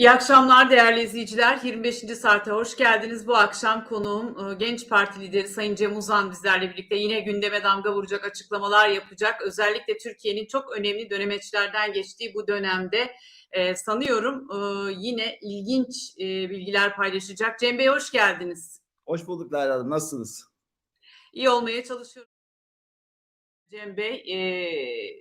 İyi akşamlar değerli izleyiciler. 25. saate hoş geldiniz. Bu akşam konuğum e, Genç Parti lideri Sayın Cem Uzan bizlerle birlikte yine gündeme damga vuracak açıklamalar yapacak. Özellikle Türkiye'nin çok önemli dönemeçlerden geçtiği bu dönemde e, sanıyorum e, yine ilginç bilgiler paylaşacak. Cem Bey hoş geldiniz. Hoş bulduk Leyla Hanım. Nasılsınız? İyi olmaya çalışıyorum. Cem Bey,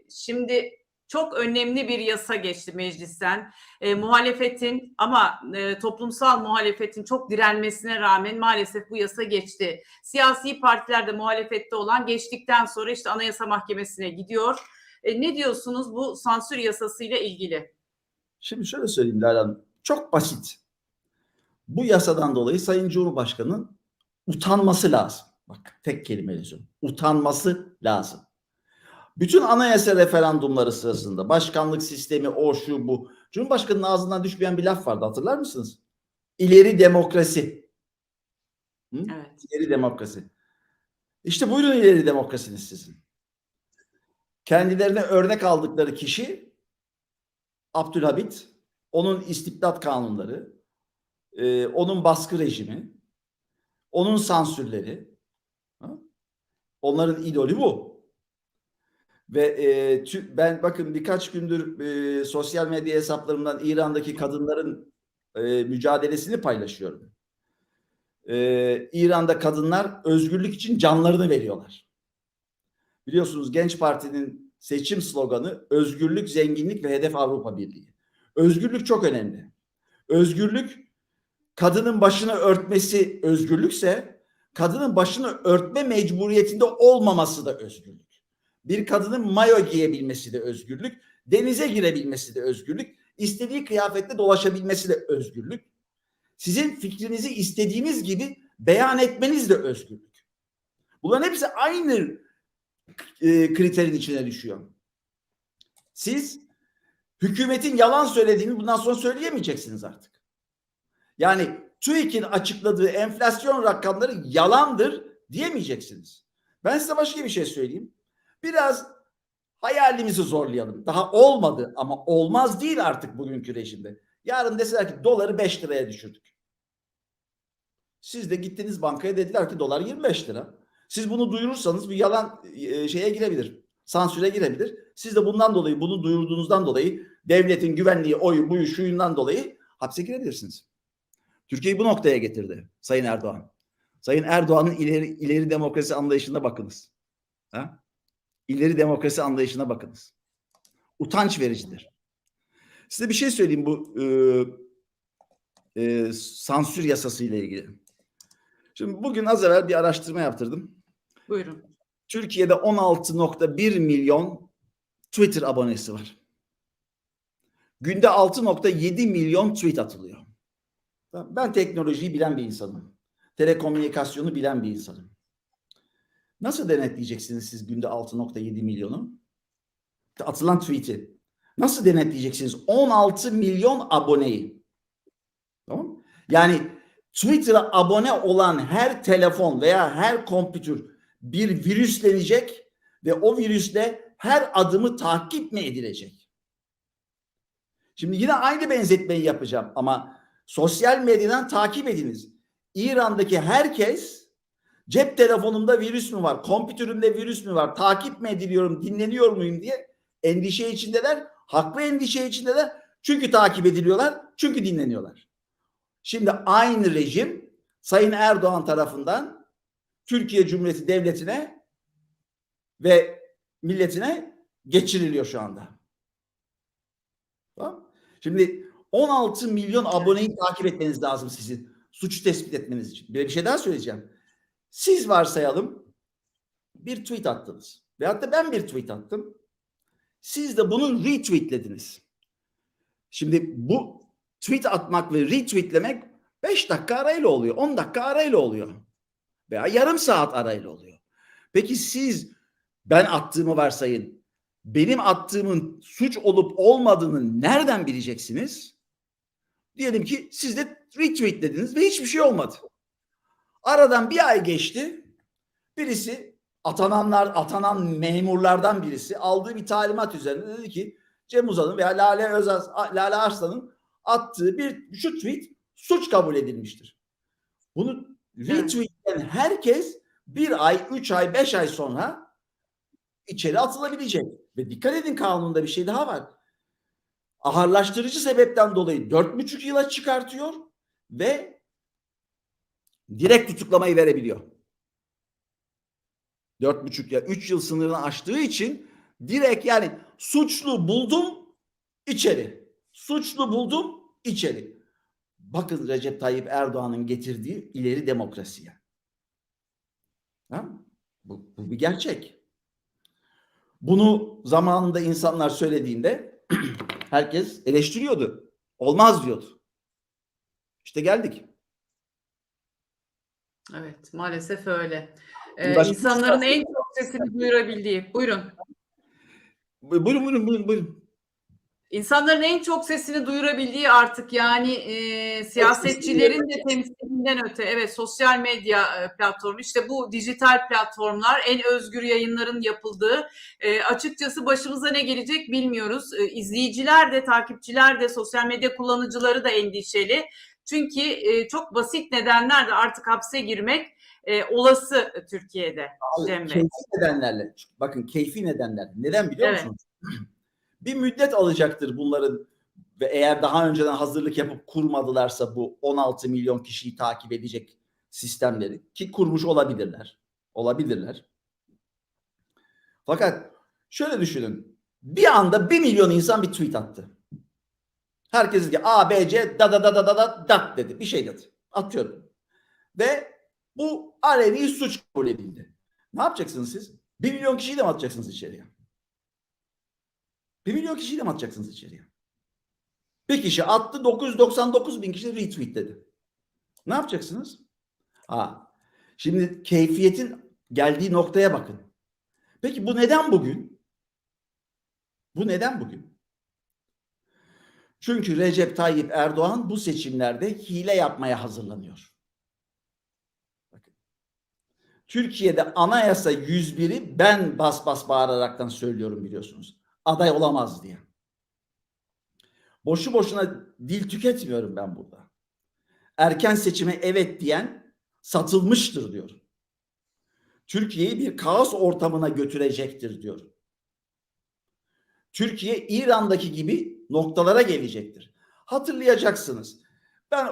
şimdi çok önemli bir yasa geçti meclisten. E, muhalefetin ama e, toplumsal muhalefetin çok direnmesine rağmen maalesef bu yasa geçti. Siyasi partiler de muhalefette olan geçtikten sonra işte Anayasa Mahkemesi'ne gidiyor. E, ne diyorsunuz bu sansür yasasıyla ilgili? Şimdi şöyle söyleyeyim Leyla. Çok basit. Bu yasadan dolayı Sayın Cumhurbaşkanı'nın utanması lazım. Bak tek kelimeyle söylüyorum. Utanması lazım. Bütün anayasa referandumları sırasında başkanlık sistemi o şu bu. Cumhurbaşkanının ağzından düşmeyen bir laf vardı hatırlar mısınız? İleri demokrasi. Hı? Evet. İleri demokrasi. İşte buyurun ileri demokrasiniz sizin. Kendilerine örnek aldıkları kişi Abdülhamit, onun istibdat kanunları, e, onun baskı rejimi, onun sansürleri. Ha? Onların idolü bu. Ve e, tü- ben bakın birkaç gündür e, sosyal medya hesaplarımdan İran'daki kadınların e, mücadelesini paylaşıyorum. E, İran'da kadınlar özgürlük için canlarını veriyorlar. Biliyorsunuz Genç Parti'nin seçim sloganı özgürlük, zenginlik ve hedef Avrupa Birliği. Özgürlük çok önemli. Özgürlük kadının başını örtmesi özgürlükse kadının başını örtme mecburiyetinde olmaması da özgürlük. Bir kadının mayo giyebilmesi de özgürlük, denize girebilmesi de özgürlük, istediği kıyafetle dolaşabilmesi de özgürlük. Sizin fikrinizi istediğiniz gibi beyan etmeniz de özgürlük. Bunların hepsi aynı e, kriterin içine düşüyor. Siz hükümetin yalan söylediğini bundan sonra söyleyemeyeceksiniz artık. Yani TÜİK'in açıkladığı enflasyon rakamları yalandır diyemeyeceksiniz. Ben size başka bir şey söyleyeyim. Biraz hayalimizi zorlayalım. Daha olmadı ama olmaz değil artık bugünkü rejimde. Yarın deseler ki doları 5 liraya düşürdük. Siz de gittiniz bankaya dediler ki dolar 25 lira. Siz bunu duyurursanız bir yalan e, şeye girebilir. Sansüre girebilir. Siz de bundan dolayı bunu duyurduğunuzdan dolayı devletin güvenliği oyu buyu şuyundan dolayı hapse girebilirsiniz. Türkiye'yi bu noktaya getirdi Sayın Erdoğan. Sayın Erdoğan'ın ileri, ileri demokrasi anlayışına bakınız. Ha? İleri demokrasi anlayışına bakınız. Utanç vericidir. Size bir şey söyleyeyim bu e, e, sansür yasası ile ilgili. Şimdi bugün az evvel bir araştırma yaptırdım. Buyurun. Türkiye'de 16.1 milyon Twitter abonesi var. Günde 6.7 milyon tweet atılıyor. Ben teknolojiyi bilen bir insanım. Telekomünikasyonu bilen bir insanım. Nasıl denetleyeceksiniz siz günde 6.7 milyonu? Atılan tweet'i. Nasıl denetleyeceksiniz? 16 milyon aboneyi. Tamam? Yani Twitter'a abone olan her telefon veya her kompütür bir virüslenecek ve o virüsle her adımı takip mi edilecek? Şimdi yine aynı benzetmeyi yapacağım ama sosyal medyadan takip ediniz. İran'daki herkes cep telefonumda virüs mü var, kompütürümde virüs mü var, takip mi ediliyorum, dinleniyor muyum diye endişe içindeler. Haklı endişe içindeler. Çünkü takip ediliyorlar, çünkü dinleniyorlar. Şimdi aynı rejim Sayın Erdoğan tarafından Türkiye Cumhuriyeti Devleti'ne ve milletine geçiriliyor şu anda. Tamam? Şimdi 16 milyon aboneyi takip etmeniz lazım sizin suçu tespit etmeniz için. Bir, bir şey daha söyleyeceğim. Siz varsayalım bir tweet attınız. Veyahut da ben bir tweet attım. Siz de bunu retweetlediniz. Şimdi bu tweet atmak ve retweetlemek 5 dakika arayla oluyor. 10 dakika arayla oluyor. Veya yarım saat arayla oluyor. Peki siz ben attığımı varsayın. Benim attığımın suç olup olmadığını nereden bileceksiniz? Diyelim ki siz de retweetlediniz ve hiçbir şey olmadı. Aradan bir ay geçti. Birisi atananlar, atanan memurlardan birisi aldığı bir talimat üzerinde dedi ki Cem Uzan'ın veya Lale Özas, Lale Arslan'ın attığı bir şu tweet suç kabul edilmiştir. Bunu retweetleyen herkes bir ay, üç ay, beş ay sonra içeri atılabilecek. Ve dikkat edin kanunda bir şey daha var. Ağırlaştırıcı sebepten dolayı dört buçuk yıla çıkartıyor ve direkt tutuklamayı verebiliyor. Dört buçuk ya üç yıl sınırını aştığı için direkt yani suçlu buldum içeri. Suçlu buldum içeri. Bakın Recep Tayyip Erdoğan'ın getirdiği ileri demokrasiye. Ha? Bu, bu bir gerçek. Bunu zamanında insanlar söylediğinde herkes eleştiriyordu. Olmaz diyordu. İşte geldik. Evet, maalesef öyle. Ee, Başka- insanların en çok sesini duyurabildiği. Buyurun. Bu- Buyurun buyurun buyurun. buyurun. İnsanların en çok sesini duyurabildiği artık yani e, siyasetçilerin de temsilinden öte evet sosyal medya e, platformu işte bu dijital platformlar en özgür yayınların yapıldığı e, açıkçası başımıza ne gelecek bilmiyoruz. E, izleyiciler de takipçiler de sosyal medya kullanıcıları da endişeli. Çünkü e, çok basit nedenlerle artık hapse girmek e, olası Türkiye'de. Abi, Cem Bey. keyfi nedenlerle. Bakın keyfi nedenler. Neden biliyor Evet. musunuz? bir müddet alacaktır bunların ve eğer daha önceden hazırlık yapıp kurmadılarsa bu 16 milyon kişiyi takip edecek sistemleri ki kurmuş olabilirler. Olabilirler. Fakat şöyle düşünün. Bir anda 1 milyon insan bir tweet attı. Herkes dedi ki A, B, C da da da da da da da dedi. Bir şey dedi. Atıyorum. Ve bu aleni suç kabul edildi. Ne yapacaksınız siz? 1 milyon kişiyi de mi atacaksınız içeriye? 1 milyon kişiyi de mi atacaksınız içeriye? Bir kişi attı 999 bin kişi retweetledi. Ne yapacaksınız? Ha, şimdi keyfiyetin geldiği noktaya bakın. Peki bu neden bugün? Bu neden bugün? Çünkü Recep Tayyip Erdoğan bu seçimlerde hile yapmaya hazırlanıyor. Bakın. Türkiye'de anayasa 101'i ben bas bas bağıraraktan söylüyorum biliyorsunuz. Aday olamaz diye. Boşu boşuna dil tüketmiyorum ben burada. Erken seçime evet diyen satılmıştır diyor. Türkiye'yi bir kaos ortamına götürecektir diyor. Türkiye İran'daki gibi noktalara gelecektir. Hatırlayacaksınız. Ben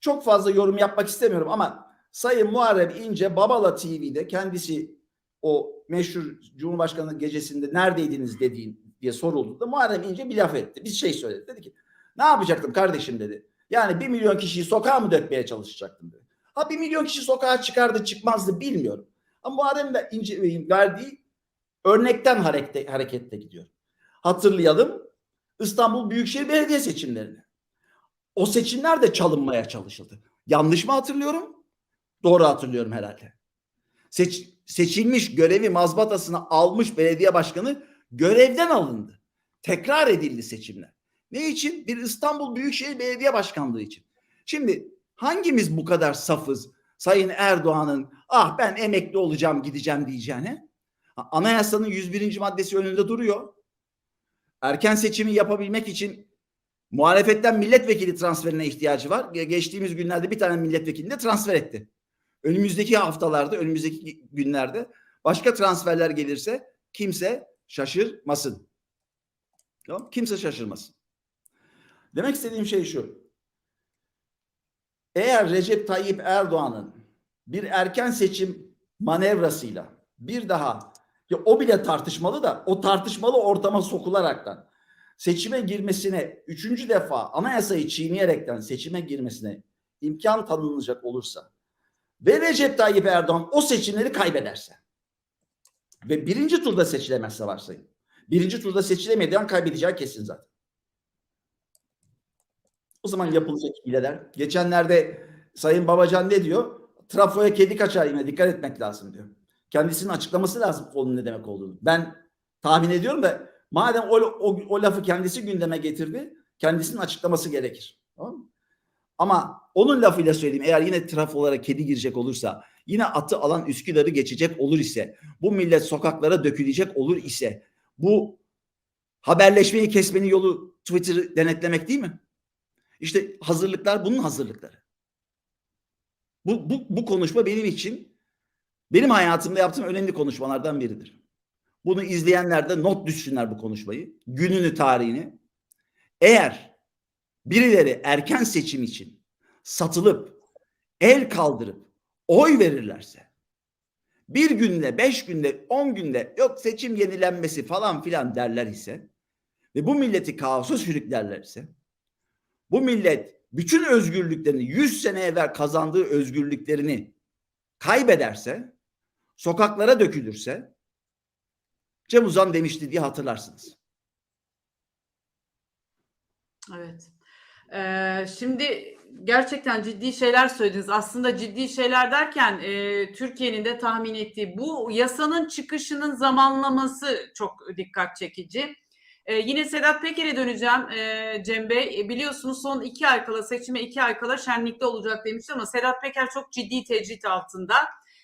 çok fazla yorum yapmak istemiyorum ama Sayın Muharrem İnce Babala TV'de kendisi o meşhur Cumhurbaşkanı gecesinde neredeydiniz dediğin diye soruldu da Muharrem İnce bir laf etti. Bir şey söyledi. Dedi ki ne yapacaktım kardeşim dedi. Yani bir milyon kişiyi sokağa mı dökmeye çalışacaktım dedi. Ha bir milyon kişi sokağa çıkardı çıkmazdı bilmiyorum. Ama Muharrem İnce verdiği örnekten harekete, hareketle gidiyor. Hatırlayalım İstanbul Büyükşehir Belediye seçimlerini. O seçimler de çalınmaya çalışıldı. Yanlış mı hatırlıyorum? Doğru hatırlıyorum herhalde. Seç, seçilmiş görevi mazbatasına almış belediye başkanı görevden alındı. Tekrar edildi seçimler. Ne için? Bir İstanbul Büyükşehir Belediye Başkanlığı için. Şimdi hangimiz bu kadar safız? Sayın Erdoğan'ın ah ben emekli olacağım gideceğim diyeceğine. Anayasanın 101. maddesi önünde duruyor. Erken seçimi yapabilmek için muhalefetten milletvekili transferine ihtiyacı var. Geçtiğimiz günlerde bir tane milletvekilini de transfer etti. Önümüzdeki haftalarda, önümüzdeki günlerde başka transferler gelirse kimse şaşırmasın. Tamam? Kimse şaşırmasın. Demek istediğim şey şu. Eğer Recep Tayyip Erdoğan'ın bir erken seçim manevrasıyla bir daha ya o bile tartışmalı da o tartışmalı ortama sokularaktan seçime girmesine üçüncü defa anayasayı çiğneyerekten seçime girmesine imkan tanınacak olursa ve Recep Tayyip Erdoğan o seçimleri kaybederse ve birinci turda seçilemezse varsayın. Birinci turda seçilemediği an kaybedeceği kesin zaten. O zaman yapılacak hileler. Geçenlerde Sayın Babacan ne diyor? Trafoya kedi kaçar yine dikkat etmek lazım diyor. Kendisinin açıklaması lazım onun ne demek olduğunu. Ben tahmin ediyorum da madem o, o, o lafı kendisi gündeme getirdi kendisinin açıklaması gerekir. Tamam mı? Ama onun lafıyla söyleyeyim eğer yine trafolara kedi girecek olursa yine atı alan Üsküdar'ı geçecek olur ise bu millet sokaklara dökülecek olur ise bu haberleşmeyi kesmenin yolu Twitter'ı denetlemek değil mi? İşte hazırlıklar bunun hazırlıkları. Bu, bu, bu konuşma benim için benim hayatımda yaptığım önemli konuşmalardan biridir. Bunu izleyenler de not düşsünler bu konuşmayı. Gününü, tarihini. Eğer birileri erken seçim için satılıp el kaldırıp oy verirlerse bir günde, beş günde, on günde yok seçim yenilenmesi falan filan derler ise ve bu milleti kaosa sürüklerlerse bu millet bütün özgürlüklerini 100 sene evvel kazandığı özgürlüklerini kaybederse sokaklara dökülürse Cem Uzan demişti diye hatırlarsınız. Evet. Ee, şimdi gerçekten ciddi şeyler söylediniz. Aslında ciddi şeyler derken e, Türkiye'nin de tahmin ettiği bu yasanın çıkışının zamanlaması çok dikkat çekici. Ee, yine Sedat Peker'e döneceğim e, Cem Bey. E, biliyorsunuz son iki ay kala seçime iki ay kala şenlikte olacak demişti ama Sedat Peker çok ciddi tecrit altında.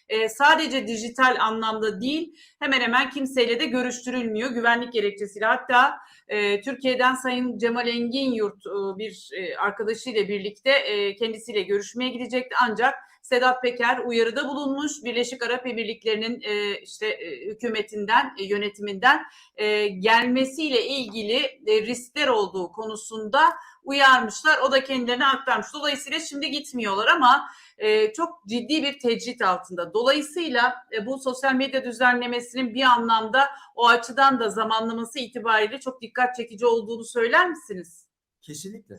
E, sadece dijital anlamda değil hemen hemen kimseyle de görüştürülmüyor güvenlik gerekçesiyle. Hatta e, Türkiye'den Sayın Cemal Engin Yurt e, bir e, arkadaşıyla birlikte e, kendisiyle görüşmeye gidecekti ancak Sedat Peker uyarıda bulunmuş Birleşik Arap Emirlikleri'nin e, işte e, hükümetinden e, yönetiminden e, gelmesiyle ilgili e, riskler olduğu konusunda uyarmışlar. O da kendilerine aktarmış. Dolayısıyla şimdi gitmiyorlar ama e, çok ciddi bir tecrit altında. Dolayısıyla e, bu sosyal medya düzenlemesinin bir anlamda o açıdan da zamanlaması itibariyle çok dikkat çekici olduğunu söyler misiniz? Kesinlikle.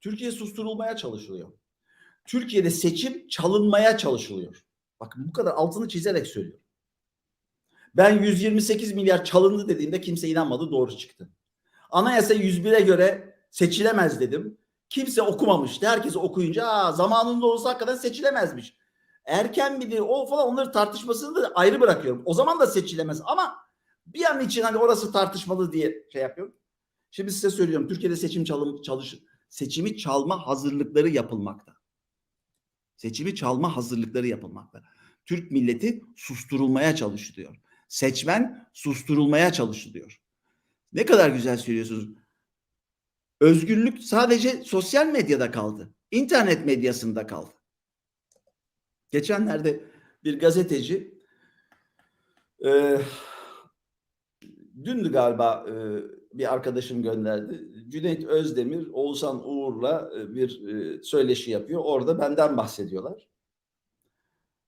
Türkiye susturulmaya çalışılıyor. Türkiye'de seçim çalınmaya çalışılıyor. Bakın bu kadar altını çizerek söylüyorum. Ben 128 milyar çalındı dediğimde kimse inanmadı doğru çıktı. Anayasa 101'e göre seçilemez dedim. Kimse okumamıştı. Herkes okuyunca Aa, zamanında olsa hakikaten seçilemezmiş. Erken midir o falan onları tartışmasını da ayrı bırakıyorum. O zaman da seçilemez ama bir an için hani orası tartışmalı diye şey yapıyorum. Şimdi size söylüyorum Türkiye'de seçim çalım, çalış, seçimi çalma hazırlıkları yapılmakta. Seçimi çalma hazırlıkları yapılmakta. Türk milleti susturulmaya çalışılıyor. Seçmen susturulmaya çalışılıyor. Ne kadar güzel söylüyorsunuz. Özgürlük sadece sosyal medyada kaldı. İnternet medyasında kaldı. Geçenlerde bir gazeteci e, dündü galiba e, bir arkadaşım gönderdi. Cüneyt Özdemir, Oğuzhan Uğur'la e, bir e, söyleşi yapıyor. Orada benden bahsediyorlar.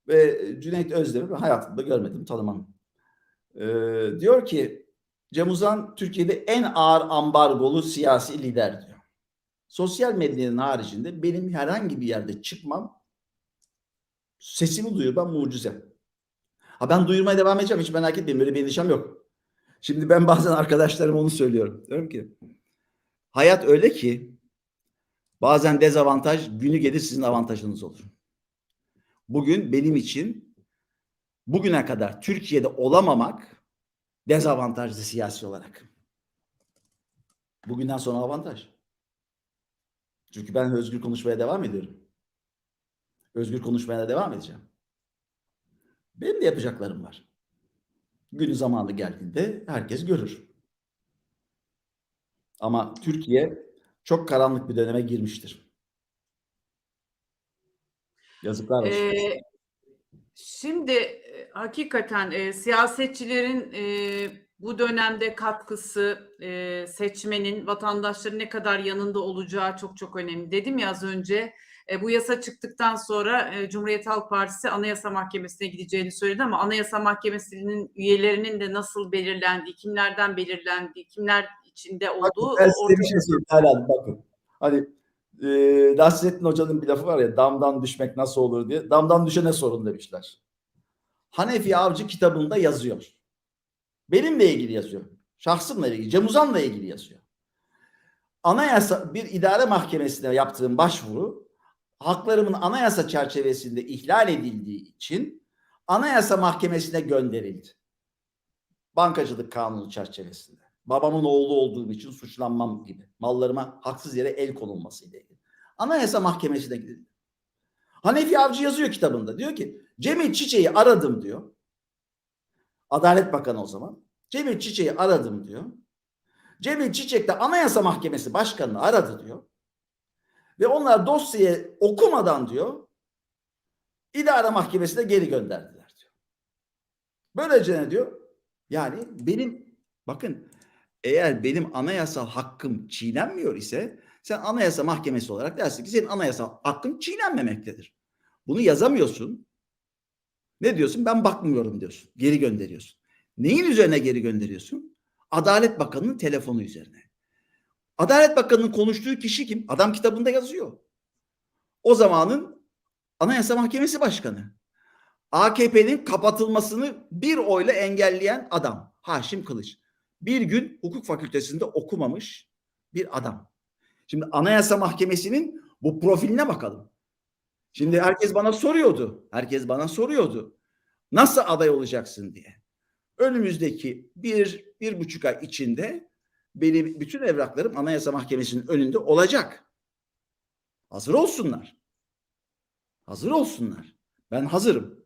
Ve Cüneyt Özdemir hayatımda görmedim, tanımam. E, diyor ki Cem Uzan Türkiye'de en ağır ambargolu siyasi lider diyor. Sosyal medyanın haricinde benim herhangi bir yerde çıkmam, sesimi duyurmam mucize. Ha ben duyurmaya devam edeceğim hiç merak etmeyin böyle bir endişem yok. Şimdi ben bazen arkadaşlarıma onu söylüyorum. Diyorum ki hayat öyle ki bazen dezavantaj günü gelir sizin avantajınız olur. Bugün benim için bugüne kadar Türkiye'de olamamak dezavantajlı siyasi olarak. Bugünden sonra avantaj. Çünkü ben özgür konuşmaya devam ediyorum. Özgür konuşmaya da devam edeceğim. Benim de yapacaklarım var. Günü zamanı geldiğinde herkes görür. Ama Türkiye çok karanlık bir döneme girmiştir. Yazıklar olsun. Ee, şimdi e, hakikaten e, siyasetçilerin e, bu dönemde katkısı e, seçmenin, vatandaşların ne kadar yanında olacağı çok çok önemli. Dedim ya az önce e, bu yasa çıktıktan sonra e, Cumhuriyet Halk Partisi Anayasa Mahkemesi'ne gideceğini söyledi ama Anayasa Mahkemesi'nin üyelerinin de nasıl belirlendiği, kimlerden belirlendiği, kimler içinde olduğu Ben size bir şey söyleyeyim. Hala bakın. Hani e, Nasrettin Hoca'nın bir lafı var ya damdan düşmek nasıl olur diye. Damdan düşene sorun demişler. Hanefi Avcı kitabında yazıyor. Benimle ilgili yazıyor. Şahsımla ilgili. Cem Uzan'la ilgili yazıyor. Anayasa bir idare mahkemesine yaptığım başvuru haklarımın anayasa çerçevesinde ihlal edildiği için anayasa mahkemesine gönderildi. Bankacılık kanunu çerçevesinde. Babamın oğlu olduğum için suçlanmam gibi. Mallarıma haksız yere el konulması ile ilgili. Anayasa mahkemesine gidildi. Hanefi Avcı yazıyor kitabında. Diyor ki Cemil Çiçek'i aradım diyor. Adalet Bakanı o zaman. Cemil Çiçek'i aradım diyor. Cemil Çiçek de Anayasa Mahkemesi Başkanı'nı aradı diyor. Ve onlar dosyayı okumadan diyor idare mahkemesine geri gönderdiler diyor. Böylece ne diyor? Yani benim bakın eğer benim anayasal hakkım çiğnenmiyor ise sen anayasa mahkemesi olarak dersin ki senin anayasal hakkın çiğnenmemektedir. Bunu yazamıyorsun. Ne diyorsun? Ben bakmıyorum diyorsun. Geri gönderiyorsun. Neyin üzerine geri gönderiyorsun? Adalet Bakanı'nın telefonu üzerine. Adalet Bakanı'nın konuştuğu kişi kim? Adam kitabında yazıyor. O zamanın Anayasa Mahkemesi Başkanı. AKP'nin kapatılmasını bir oyla engelleyen adam. Haşim Kılıç. Bir gün hukuk fakültesinde okumamış bir adam. Şimdi Anayasa Mahkemesi'nin bu profiline bakalım. Şimdi herkes bana soruyordu. Herkes bana soruyordu. Nasıl aday olacaksın diye. Önümüzdeki bir, bir buçuk ay içinde benim bütün evraklarım Anayasa Mahkemesi'nin önünde olacak. Hazır olsunlar. Hazır olsunlar. Ben hazırım.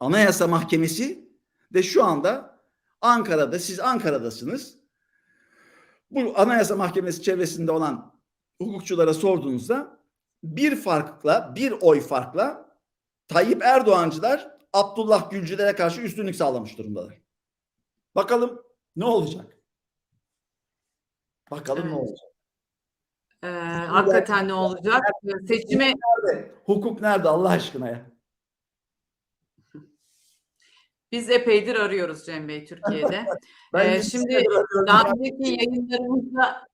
Anayasa Mahkemesi de şu anda Ankara'da, siz Ankara'dasınız. Bu Anayasa Mahkemesi çevresinde olan hukukçulara sorduğunuzda bir farkla, bir oy farkla Tayyip Erdoğancılar Abdullah Gülcülere karşı üstünlük sağlamış durumdalar. Bakalım ne olacak? Bakalım ne Evet. olacak? Ee, hakikaten ne olacak? Seçime Nerede? Hukuk nerede Allah aşkına ya? biz epeydir arıyoruz Cem Bey Türkiye'de. Ee, şimdi. Daha önceki yayınlarımızda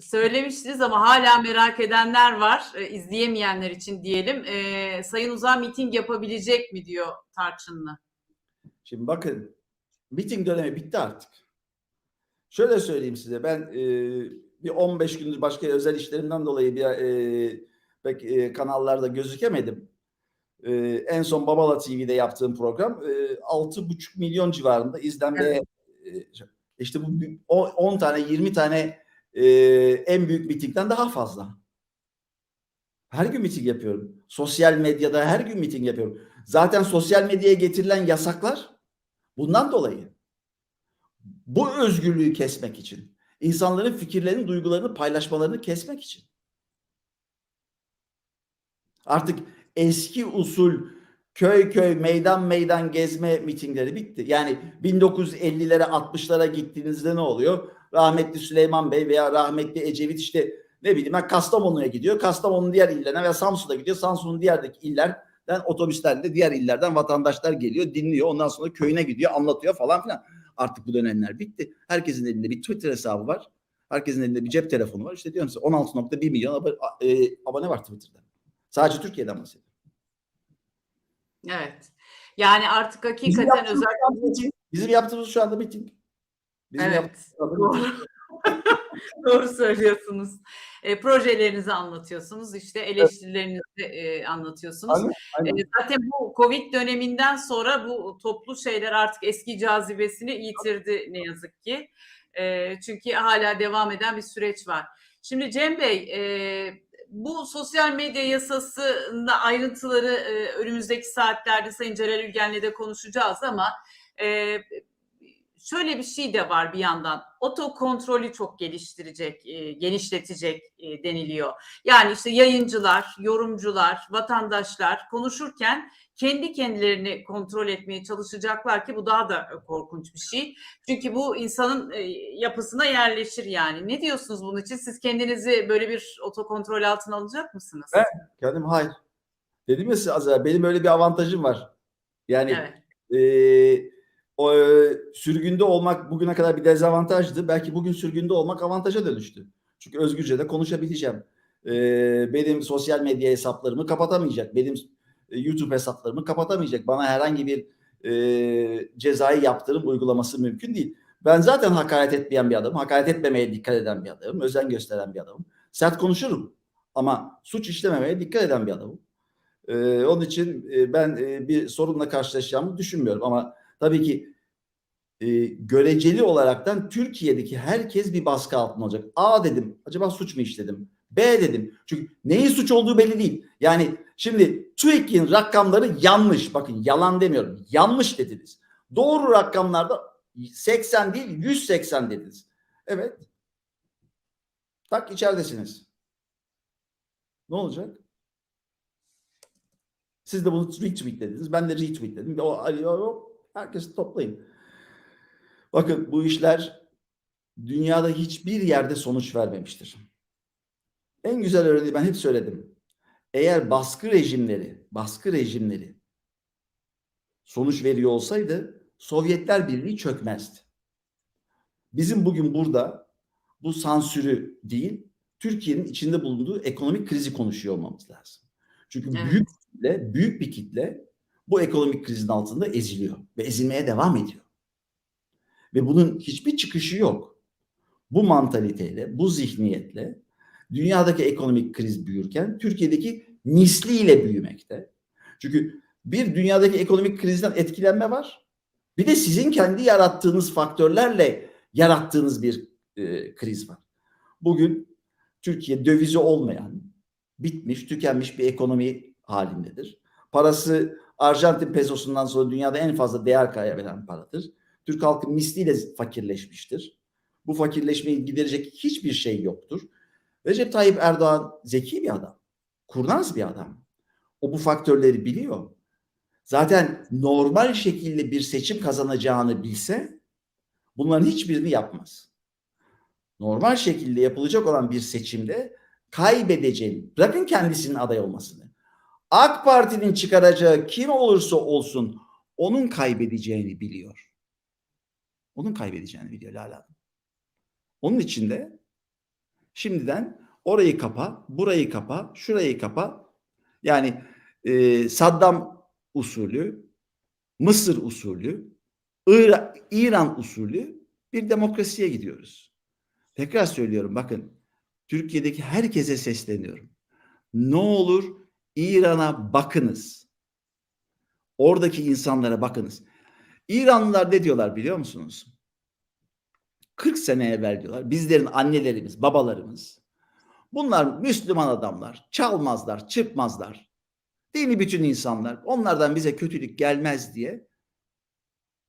söylemiştiniz ama hala merak edenler var. Ee, izleyemeyenler için diyelim. Ee, Sayın Uzay miting yapabilecek mi diyor Tarçınlı. Şimdi bakın miting dönemi bitti artık. Şöyle söyleyeyim size ben e, bir 15 gündür başka özel işlerimden dolayı bir e, pek e, kanallarda gözükemedim. E, en son Babala TV'de yaptığım program e, 6,5 milyon civarında izlenmeye e, işte bu bir- o- 10 tane 20 tane e, en büyük mitingden daha fazla. Her gün miting yapıyorum. Sosyal medyada her gün miting yapıyorum. Zaten sosyal medyaya getirilen yasaklar bundan dolayı. Bu özgürlüğü kesmek için. insanların fikirlerini, duygularını paylaşmalarını kesmek için. Artık eski usul köy köy, meydan meydan gezme mitingleri bitti. Yani 1950'lere, 60'lara gittiğinizde ne oluyor? Rahmetli Süleyman Bey veya rahmetli Ecevit işte ne bileyim ben Kastamonu'ya gidiyor. Kastamonu'nun diğer illerine veya Samsun'a gidiyor. Samsun'un diğerdeki illerden otobüslerle diğer illerden vatandaşlar geliyor, dinliyor. Ondan sonra köyüne gidiyor, anlatıyor falan filan. Artık bu dönemler bitti. Herkesin elinde bir Twitter hesabı var. Herkesin elinde bir cep telefonu var. İşte diyorum size 16.1 milyon ab- e, abone var Twitter'da. Sadece Türkiye'den bahsediyorum. Evet. Yani artık hakikaten yaptığımız özel şu anda miting. Bizim yaptığımız şu anda miting. Bizim Evet. Doğru. Doğru söylüyorsunuz. E, projelerinizi anlatıyorsunuz. işte eleştirilerinizi e, anlatıyorsunuz. Aynen, aynen. E, zaten bu Covid döneminden sonra bu toplu şeyler artık eski cazibesini yitirdi ne yazık ki. E, çünkü hala devam eden bir süreç var. Şimdi Cem Bey, e, bu sosyal medya yasasında ayrıntıları e, önümüzdeki saatlerde Sayın Celal Ülgen'le de konuşacağız ama e, şöyle bir şey de var bir yandan. Oto kontrolü çok geliştirecek, e, genişletecek e, deniliyor. Yani işte yayıncılar, yorumcular, vatandaşlar konuşurken kendi kendilerini kontrol etmeye çalışacaklar ki bu daha da korkunç bir şey. Çünkü bu insanın e, yapısına yerleşir yani. Ne diyorsunuz bunun için? Siz kendinizi böyle bir otokontrol altına alacak mısınız? Evet. Kendim hayır. Dedim ya size az benim öyle bir avantajım var. Yani Evet. e, o, e, sürgünde olmak bugüne kadar bir dezavantajdı. Belki bugün sürgünde olmak avantaja dönüştü. Çünkü özgürce de konuşabileceğim. E, benim sosyal medya hesaplarımı kapatamayacak. Benim e, YouTube hesaplarımı kapatamayacak. Bana herhangi bir e, cezai yaptırım uygulaması mümkün değil. Ben zaten hakaret etmeyen bir adamım. Hakaret etmemeye dikkat eden bir adamım. Özen gösteren bir adamım. Sert konuşurum. Ama suç işlememeye dikkat eden bir adamım. E, onun için e, ben e, bir sorunla karşılaşacağımı düşünmüyorum. Ama tabii ki e, göreceli olaraktan Türkiye'deki herkes bir baskı altında olacak. A dedim. Acaba suç mu işledim? B dedim. Çünkü neyin suç olduğu belli değil. Yani şimdi TÜİK'in rakamları yanlış. Bakın yalan demiyorum. Yanlış dediniz. Doğru rakamlarda 80 değil 180 dediniz. Evet. Tak içeridesiniz. Ne olacak? Siz de bunu retweetlediniz. Ben de retweetledim. O, o, herkes toplayın. Bakın bu işler dünyada hiçbir yerde sonuç vermemiştir. En güzel örneği ben hep söyledim. Eğer baskı rejimleri, baskı rejimleri sonuç veriyor olsaydı Sovyetler Birliği çökmezdi. Bizim bugün burada bu sansürü değil, Türkiye'nin içinde bulunduğu ekonomik krizi konuşuyor olmamız lazım. Çünkü Evet. büyük kitle, büyük bir kitle bu ekonomik krizin altında eziliyor ve ezilmeye devam ediyor. Ve bunun hiçbir çıkışı yok. Bu mantaliteyle, bu zihniyetle dünyadaki ekonomik kriz büyürken Türkiye'deki misliyle büyümekte. Çünkü bir dünyadaki ekonomik krizden etkilenme var. Bir de sizin kendi yarattığınız faktörlerle yarattığınız bir e, kriz var. Bugün Türkiye dövizi olmayan, bitmiş, tükenmiş bir ekonomi halindedir. Parası Arjantin pesosundan sonra dünyada en fazla değer kaybeden paradır. Türk halkı misliyle fakirleşmiştir. Bu fakirleşmeyi giderecek hiçbir şey yoktur. Recep Tayyip Erdoğan zeki bir adam. Kurnaz bir adam. O bu faktörleri biliyor. Zaten normal şekilde bir seçim kazanacağını bilse bunların hiçbirini yapmaz. Normal şekilde yapılacak olan bir seçimde kaybedeceğini, bırakın kendisinin aday olmasını. AK Parti'nin çıkaracağı kim olursa olsun onun kaybedeceğini biliyor. Onun kaybedeceğini biliyor Lala. Onun için de şimdiden orayı kapa, burayı kapa, şurayı kapa. Yani e, Saddam usulü, Mısır usulü, İra- İran usulü bir demokrasiye gidiyoruz. Tekrar söylüyorum bakın Türkiye'deki herkese sesleniyorum. Ne olur İran'a bakınız. Oradaki insanlara bakınız. İranlılar ne diyorlar biliyor musunuz? 40 sene evvel diyorlar. Bizlerin annelerimiz, babalarımız. Bunlar Müslüman adamlar. Çalmazlar, çırpmazlar. Dini bütün insanlar. Onlardan bize kötülük gelmez diye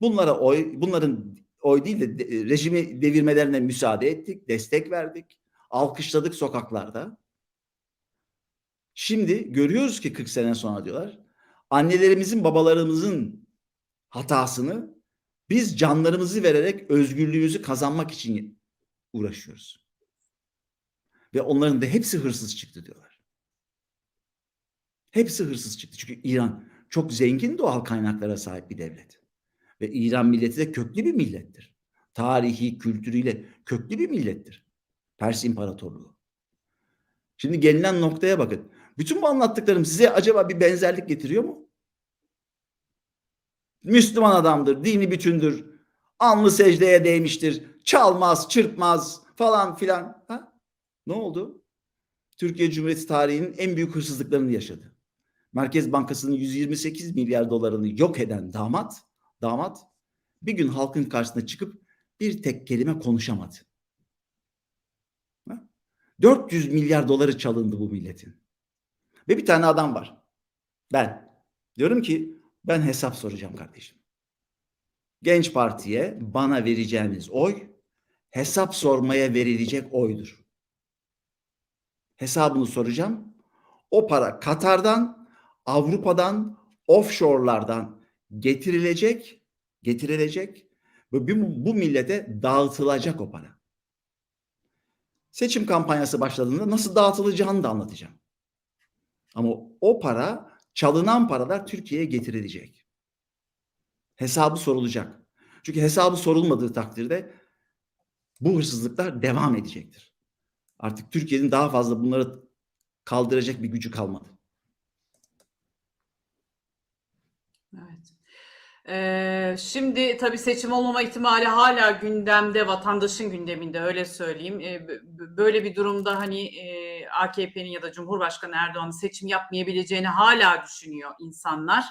bunlara oy, bunların oy değil de rejimi devirmelerine müsaade ettik, destek verdik, alkışladık sokaklarda. Şimdi görüyoruz ki 40 sene sonra diyorlar, annelerimizin, babalarımızın hatasını biz canlarımızı vererek özgürlüğümüzü kazanmak için uğraşıyoruz. Ve onların da hepsi hırsız çıktı diyorlar. Hepsi hırsız çıktı. Çünkü İran çok zengin doğal kaynaklara sahip bir devlet. Ve İran milleti de köklü bir millettir. Tarihi, kültürüyle köklü bir millettir. Pers İmparatorluğu. Şimdi gelinen noktaya bakın. Bütün bu anlattıklarım size acaba bir benzerlik getiriyor mu? Müslüman adamdır, dini bütündür, alnı secdeye değmiştir, çalmaz, çırpmaz falan filan. Ha? Ne oldu? Türkiye Cumhuriyeti tarihinin en büyük hırsızlıklarını yaşadı. Merkez Bankası'nın 128 milyar dolarını yok eden damat, damat bir gün halkın karşısına çıkıp bir tek kelime konuşamadı. Ha? 400 milyar doları çalındı bu milletin. Ve bir tane adam var. Ben. Diyorum ki ben hesap soracağım kardeşim. Genç Parti'ye bana vereceğiniz oy hesap sormaya verilecek oydur. Hesabını soracağım. O para Katar'dan, Avrupa'dan, offshore'lardan getirilecek, getirilecek ve bu, bu millete dağıtılacak o para. Seçim kampanyası başladığında nasıl dağıtılacağını da anlatacağım. Ama o para, çalınan paralar Türkiye'ye getirilecek. Hesabı sorulacak. Çünkü hesabı sorulmadığı takdirde bu hırsızlıklar devam edecektir. Artık Türkiye'nin daha fazla bunları kaldıracak bir gücü kalmadı. Evet. Ee, şimdi tabii seçim olmama ihtimali hala gündemde, vatandaşın gündeminde öyle söyleyeyim. Ee, böyle bir durumda hani e, AKP'nin ya da Cumhurbaşkanı Erdoğan'ın seçim yapmayabileceğini hala düşünüyor insanlar.